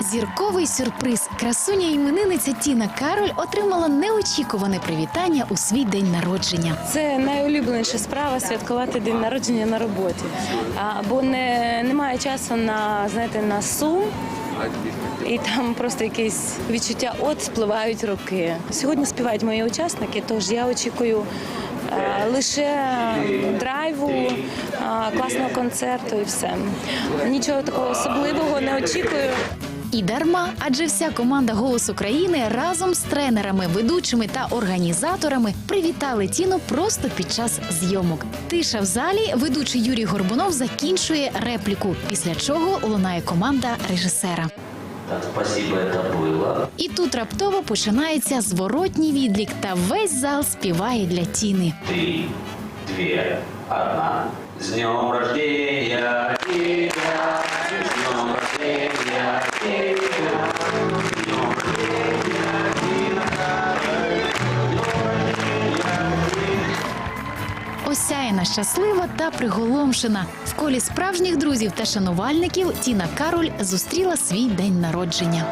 Зірковий сюрприз. Красуня іменинниця Тіна Кароль отримала неочікуване привітання у свій день народження. Це найулюбленіша справа святкувати день народження на роботі. Бо не, немає часу на знаєте на сум. І там просто якесь відчуття, от спливають роки. Сьогодні співають мої учасники, тож я очікую лише драйву, класного концерту і все. Нічого такого особливого не очікую. І дарма, адже вся команда Голос України разом з тренерами, ведучими та організаторами привітали Тіну просто під час зйомок. Тиша в залі ведучий Юрій Горбунов закінчує репліку, після чого лунає команда режисера. Спасибо, это было. І тут раптово починається зворотній відлік, та весь зал співає для Тіни. Три, две, одна. С днем рождения Осяяна, щаслива та приголомшена. В колі справжніх друзів та шанувальників Тіна Кароль зустріла свій день народження.